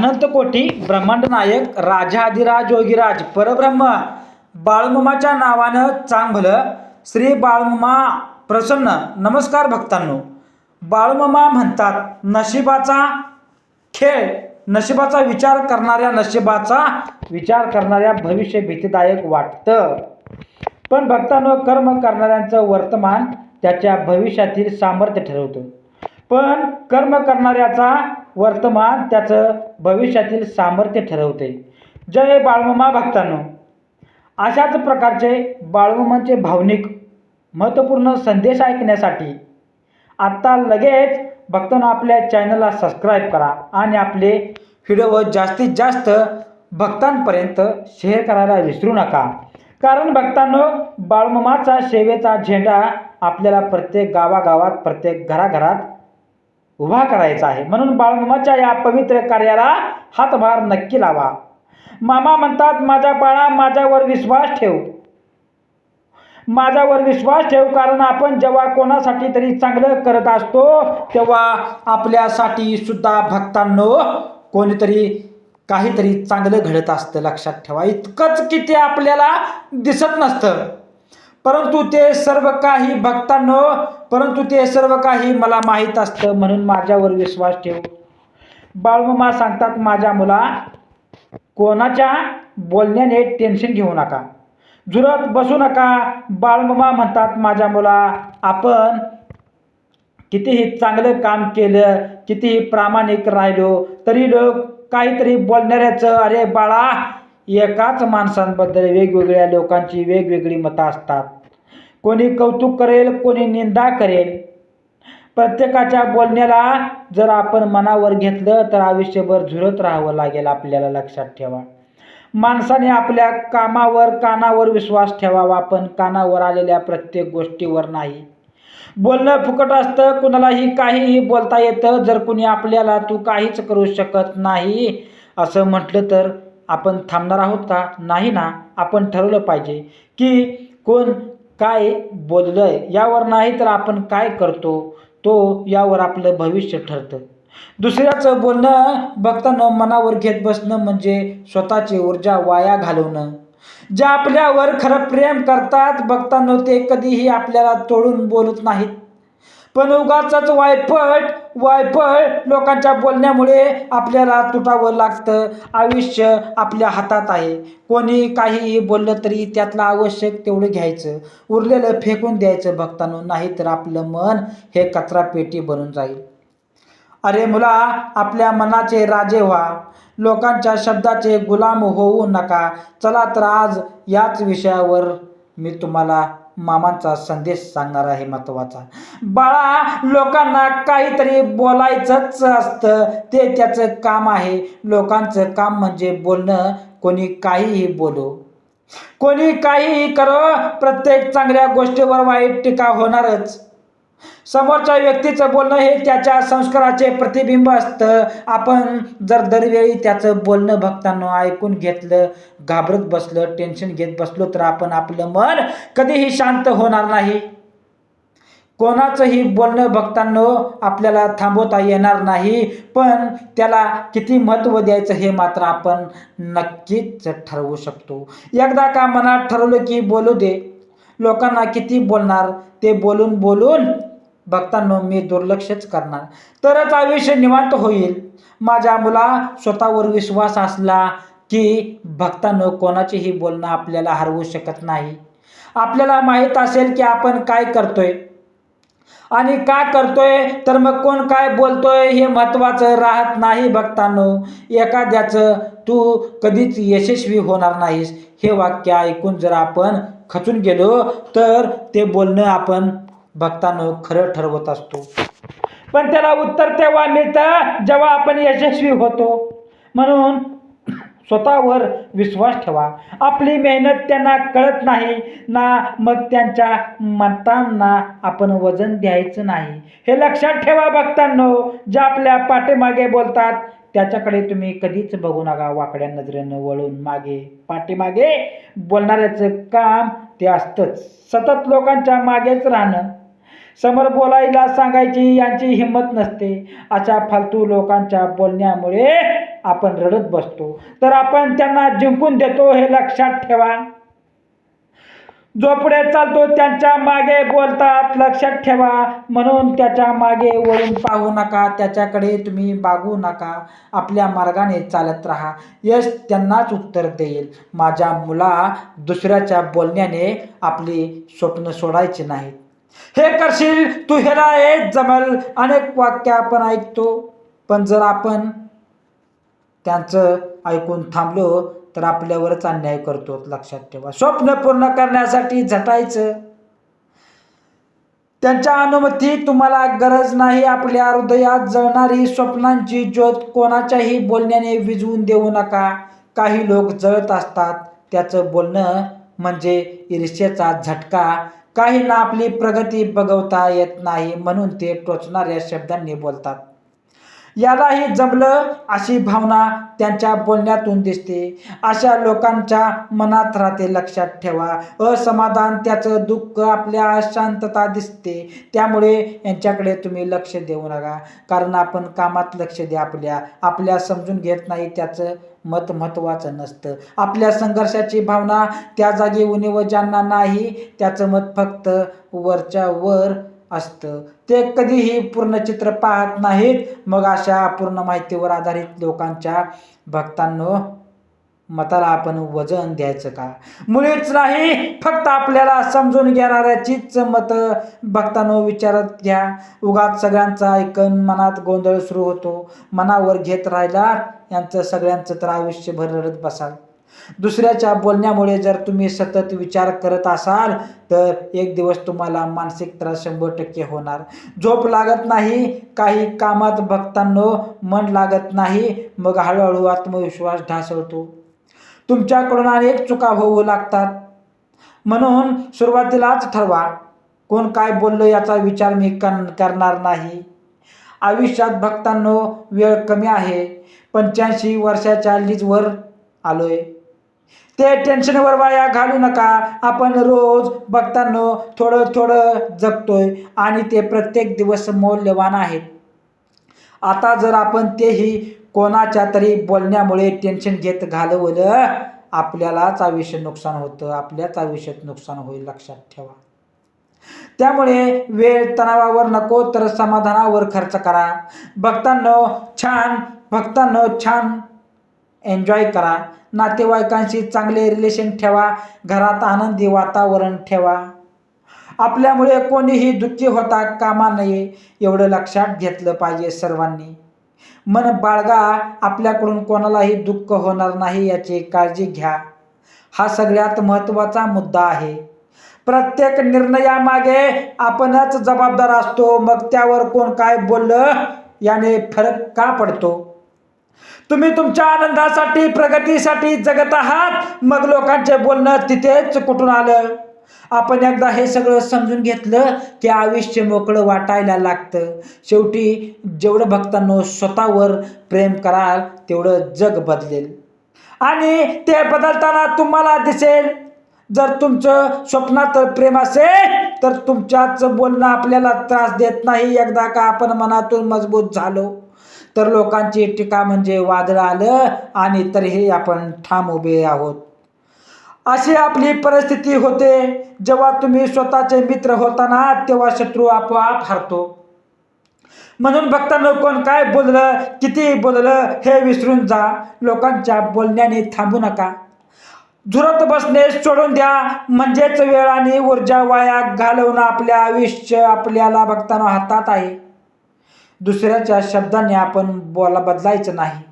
अनंतकोटी ब्रह्मांड नायक राजाधिराज योगीराज परब्रह्म. बाळमुमाच्या नावानं चांगलं श्री बाळमुमा प्रसन्न. नमस्कार भक्तांनो. बाळमुमा म्हणतात नशिबाचा खेळ नशिबाचा विचार करणाऱ्या नशिबाचा विचार करणाऱ्या भविष्य भीतीदायक वाटतं. पण भक्तांनो कर्म करणाऱ्यांचं वर्तमान त्याच्या भविष्यातील सामर्थ्य ठरवतं. पण कर्म करणाऱ्याचा वर्तमान त्याचं भविष्यातील सामर्थ्य ठरवते. जय बाळमामा भक्तांनो. अशाच प्रकारचे बाळमामांचे भावनिक महत्त्वपूर्ण संदेश ऐकण्यासाठी आत्ता लगेच भक्तांनो आपल्या चॅनलला सबस्क्राईब करा आणि आपले व्हिडिओ जास्तीत जास्त भक्तांपर्यंत शेअर करायला विसरू नका. कारण भक्तांनो बाळमामाचा सेवेचा झेंडा आपल्याला प्रत्येक गावागावात प्रत्येक घराघरात उभा करायचा आहे. म्हणून बाळमामाच्या या पवित्र कार्याला हातभार नक्की लावा. मामा म्हणतात माझ्या बाळा माझ्यावर विश्वास ठेव. माझ्यावर विश्वास ठेव कारण आपण जेव्हा कोणासाठी तरी चांगलं करत असतो तेव्हा आपल्यासाठी सुद्धा भक्तांनो कोणीतरी काहीतरी चांगलं घडत असतं. लक्षात ठेवा इतकंच की ते आपल्याला दिसत नसतं. परंतु ते सर्व काही भक्तांनो परंतु ते सर्व काही मला माहीत असतं म्हणून माझ्यावर विश्वास ठेव. बाळमामा सांगतात माझ्या मुला कोणाच्या बोलण्याने टेन्शन घेऊ नका. जुरत बसू नका. बाळमामा म्हणतात माझ्या मुला आपण कितीही चांगलं काम केलं कितीही प्रामाणिक राहिलो तरी लोक काहीतरी बोलणाऱ्याचं अरे बाळा एकाच माणसांबद्दल वेगवेगळ्या लोकांची वेगवेगळी मतं असतात. कोणी कौतुक करेल कोणी निंदा करेल. प्रत्येकाच्या बोलण्याला जर आपण मनावर घेतलं तर आयुष्यभर झुरत राहावं लागेल आपल्याला लक्षात ठेवा. माणसाने आपल्या कामावर कानावर विश्वास ठेवावा पण कानावर आलेल्या प्रत्येक गोष्टीवर नाही. बोलणं फुकट असतं कुणालाही काहीही बोलता येतं. जर कुणी आपल्याला तू काहीच करू शकत नाही असं म्हटलं तर? आपण थांबणार आहोत का? नाही ना. आपण ठरवलं पाहिजे की कोण काय बोललं आहे यावर नाही तर आपण काय करतो तो यावर आपलं भविष्य ठरतं. दुसऱ्याचं बोलणं बघताना मनावर घेत बसणं म्हणजे स्वतःची ऊर्जा वाया घालवणं. ज्या आपल्यावर खरं प्रेम करतात बघताना ते कधीही आपल्याला तोडून बोलत नाहीत. पण उगाच वायफट वायफट लोकांच्या बोलण्यामुळे आपल्याला तुटावं लागतं. आयुष्य आपल्या हातात आहे. कोणी काहीही बोललं तरी त्यातलं आवश्यक तेवढं घ्यायचं. उरलेलं फेकून द्यायचं बघताना नाही तर आपलं मन हे कचरा पेटी बनून जाईल. अरे मुला आपल्या मनाचे राजे व्हा. लोकांच्या शब्दाचे गुलाम होऊ नका. चला तर आज याच विषयावर मी तुम्हाला मामांचा संदेश सांगणार आहे महत्त्वाचा. बाळा लोकांना काहीतरी बोलायचंच असतं. ते त्याचं काम आहे. लोकांचं काम म्हणजे बोलणं. कोणी काहीही बोलो. कोणी काहीही करो. प्रत्येक चांगल्या गोष्टीवर वाईट टीका होणारच. समोरच्या व्यक्तीचं बोलणं हे त्याच्या संस्काराचे प्रतिबिंब असतं. आपण जर दरवेळी त्याचं बोलणं भक्तांना ऐकून घेतलं घाबरत बसलं टेन्शन घेत बसलो तर आपण आपलं मन कधीही शांत होणार नाही. कोणाचंही बोलणं भक्तांनो आपल्याला थांबवता येणार नाही पण त्याला किती महत्त्व द्यायचं हे मात्र आपण नक्कीच ठरवू शकतो. एकदा का मनात ठरवलं की बोलू दे. लोकांना किती बोलणार? ते बोलून बोलून भक्तांनो मी दुर्लक्षच करणार. तरच आयुष्य निवांत होईल. माझ्या मुला स्वतःवर विश्वास असला की भक्तांनो कोणाचेही बोलणं आपल्याला हरवू शकत नाही. आपल्याला माहीत असेल की आपण काय करतोय. आणि का करतोय? तर मग कोण काय बोलतोय हे महत्त्वाचं राहत नाही भक्तांनो एखाद्याचं तू कधीच यशस्वी होणार नाहीस. हे वाक्य ऐकून जर आपण खचून गेलो तर ते बोलणं आपण भक्तानं खरं ठरवत असतो. पण त्याला उत्तर तेव्हा मिळतं जेव्हा आपण यशस्वी होतो. म्हणून स्वतःवर विश्वास ठेवा. आपली मेहनत त्यांना कळत नाही ना मग त्यांच्या मतांना आपण वजन द्यायचं नाही. हे लक्षात ठेवा भक्तांनो जे आपल्या पाठीमागे बोलतात त्याच्याकडे तुम्ही कधीच बघू नका वाकड्या नजरेनं वळून मागे. पाठीमागे बोलणाऱ्याचं काम ते असतंच. सतत लोकांच्या मागेच राहणं. समोर बोलायला सांगायची यांची हिंमत नसते. अशा फालतू लोकांच्या बोलण्यामुळे आपण रडत बसतो. तर आपण त्यांना जिंकून देतो हे लक्षात ठेवा. जो पुढे चालतो त्यांच्या मागे बोलतात लक्षात ठेवा. म्हणून त्याच्यामागे वळून पाहू नका त्याच्याकडे तुम्ही बागू नका. आपल्या मार्गाने चालत राहा. यश त्यांनाच उत्तर देईल. माझ्या मुला दुसऱ्याच्या बोलण्याने आपली स्वप्न सोडायची नाहीत. हे करशील तू ह्याला हे जमल अनेक वाक्य आपण ऐकतो. पण जर आपण त्यांचं ऐकून थांबलो तर आपल्यावरच अन्याय करतो लक्षात ठेवा. स्वप्न पूर्ण करण्यासाठी झटायचं. त्यांच्या अनुमती तुम्हाला गरज नाही आपल्या हृदयात जळणारी स्वप्नांची ज्योत कोणाच्याही बोलण्याने विझवून देऊ नका. काही लोक जळत असतात त्याचं बोलणं म्हणजे ईर्ष्येचा झटका. काहींना आपली प्रगती बघवता येत नाही म्हणून ते टोचणाऱ्या शब्दांनी बोलतात. यालाही जमलं अशी भावना त्यांच्या बोलण्यातून दिसते. अशा लोकांच्या मनात राहते लक्षात ठेवा. असमाधान त्याचं दुःख आपल्या अशांतता दिसते. त्यामुळे यांच्याकडे तुम्ही लक्ष देऊ नका. कारण आपण कामात लक्ष द्या आपल्या. आपल्या समजून घेत नाही त्याचं मत महत्त्वाचं नसतं. आपल्या संघर्षाची भावना त्या जागी उणीव ज्यांना नाही त्याचं मत फक्त वरच्या वर असतं. ते कधीही पूर्ण चित्र पाहत नाहीत. मग अशा पूर्ण माहितीवर आधारित लोकांच्या भक्तांनो मताला आपण वजन द्यायचं का? मुळीच नाही फक्त आपल्याला समजून घेणाऱ्याचीच मत भक्तांनो विचारत घ्या. उगाच सगळ्यांचा ऐकून मनात गोंधळ सुरू होतो. मनावर घेत राहिला यांचं सगळ्यांचं तर आयुष्यभर रडत बसाल. दुसऱ्याच्या बोलण्यामुळे जर तुम्ही सतत विचार करत असाल तर एक दिवस तुम्हाला मानसिक त्रास शंभर टक्के होणार. झोप लागत नाही काही कामात भक्तांनो मन लागत नाही मग हळूहळू आत्मविश्वास ढासळतो. तुमच्याकडून अनेक चुका होऊ लागतात. म्हणून सुरुवातीलाच ठरवा कोण काय बोललं याचा विचार मी कन करणार नाही. आयुष्यात भक्तांनो वेळ कमी आहे. पंच्याऐंशी वर्षाच्या लीजवर आलोय. ते टेन्शनवर वाया घालू नका. आपण रोज बघताना थोडं थोडं जगतोय आणि ते प्रत्येक दिवस मौल्यवान आहेत. आता जर आपण तेही कोणाच्या तरी बोलण्यामुळे टेन्शन घेत घालवलं आपल्यालाच आयुष्य नुकसान होतं. आपल्याच आयुष्यात नुकसान होईल लक्षात ठेवा. त्यामुळे वेळ तणावावर नको तर समाधानावर खर्च करा. भक्तांनो छान भक्तांनो छान एन्जॉय करा. नातेवाईकांशी चांगले रिलेशन ठेवा. घरात आनंदी वातावरण ठेवा. आपल्यामुळे कोणीही दुःखी होता कामा नये. एवढं लक्षात घेतलं पाहिजे सर्वांनी. मन बाळगा. आपल्याकडून कोणालाही दुःख होणार नाही याची काळजी घ्या. हा सगळ्यात महत्त्वाचा मुद्दा आहे. प्रत्येक निर्णयामागे आपणच जबाबदार असतो. मग त्यावर कोण काय बोललं? याने फरक का पडतो? तुम्ही तुमच्या आनंदासाठी प्रगतीसाठी जगत आहात. मग लोकांचे बोलणं तिथेच कुठून आलं? आपण एकदा हे सगळं समजून घेतलं की आयुष्य मोकळं वाटायला लागतं. शेवटी जेवढं भक्तांनो स्वतःवर प्रेम कराल तेवढं जग बदलेल. आणि ते बदलताना तुम्हाला दिसेल. जर तुमचं स्वप्नात प्रेम असेल तर तुमच्याच बोलणं आपल्याला त्रास देत नाही. एकदा का आपण मनातून मजबूत झालो. तर लोकांची टीका म्हणजे वादळ आलं आणि तरीही आपण ठाम उभे आहोत. अशी आपली परिस्थिती होते जेव्हा तुम्ही स्वतःचे मित्र होताना तेव्हा शत्रू आपोआप हरतो. म्हणून भक्तांना कोण काय बोललं किती बोललं हे विसरून जा. लोकांच्या बोलण्याने थांबू नका. झुरत बसणे सोडून द्या. म्हणजेच वेळ आणि ऊर्जा वाया घालवणं आपल्या आयुष्य आपल्याला भक्तांना हातात आहे. दुसऱ्याच्या शब्दाने आपण बोला बदलायचं नाही.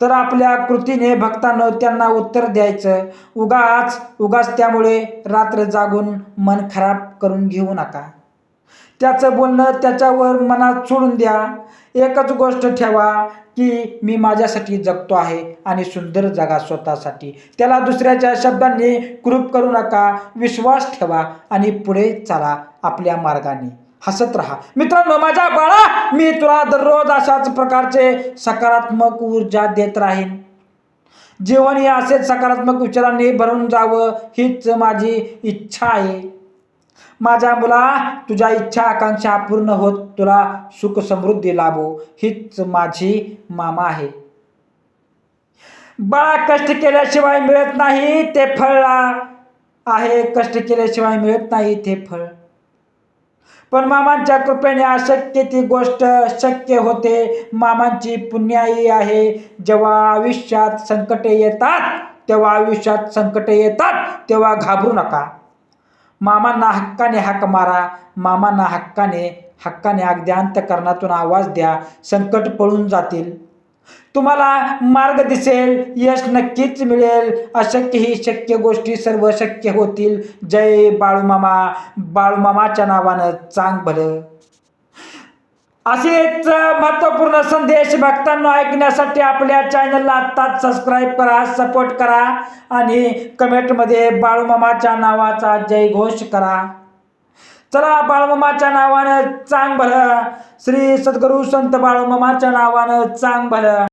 तर आपल्या कृतीने भक्तानं त्यांना उत्तर द्यायचं. उगाच उगाच त्यामुळे रात्र जागून मन खराब करून घेऊ नका. त्याचं बोलणं त्याच्यावर मनात सोडून द्या. एकच गोष्ट ठेवा की मी माझ्यासाठी जगतो आहे आणि सुंदर जगा स्वतःसाठी. त्याला दुसऱ्याच्या शब्दांनी कृप करू नका. विश्वास ठेवा आणि पुढे चाला आपल्या मार्गाने. हसत राहा. मित्रांनो माझ्या बाळा मी तुला दररोज अशाच प्रकारचे सकारात्मक ऊर्जा देत राहीन. जीवन हे असेच सकारात्मक विचारांनी भरून जावं हीच माझी इच्छा आहे. माझ्या मुला तुझ्या इच्छा आकांक्षा पूर्ण होत तुला सुख समृद्धी लाभो हीच माझी मामा आहे. बाळा कष्ट केल्याशिवाय मिळत नाही ते फळ आहे कष्ट केल्याशिवाय मिळत नाही ते फळ. पण मामांच्या कृपेने अशक्य ती गोष्ट शक्य होते. मामांची पुण्याई आहे. जेव्हा आयुष्यात संकटे येतात तेव्हा आयुष्यात संकटे येतात तेव्हा घाबरू नका. मामांना हक्काने हाक मारा. मामांना हक्काने हक्काने अगदी अंतकरणातून आवाज द्या. संकट पळून जातील. तुम्हाला मार्ग दिसेल यश नक्कीच मिळेल. अशक्य ही शक्य गोष्टी सर्व शक्य होतील. जय बाळूमामा. बाळूमामाच्या नावानं चांग भलं. असेच महत्त्वपूर्ण संदेश भक्तांना ऐकण्यासाठी आपल्या चॅनलला आत्ताच सबस्क्राईब करा सपोर्ट करा आणि कमेंटमध्ये बाळूमामाच्या नावाचा जयघोष करा. चला बाळमामाच्या नावानं चांग भलं. श्री सद्गुरू संत बाळमामाच्या नावानं चांग भलं.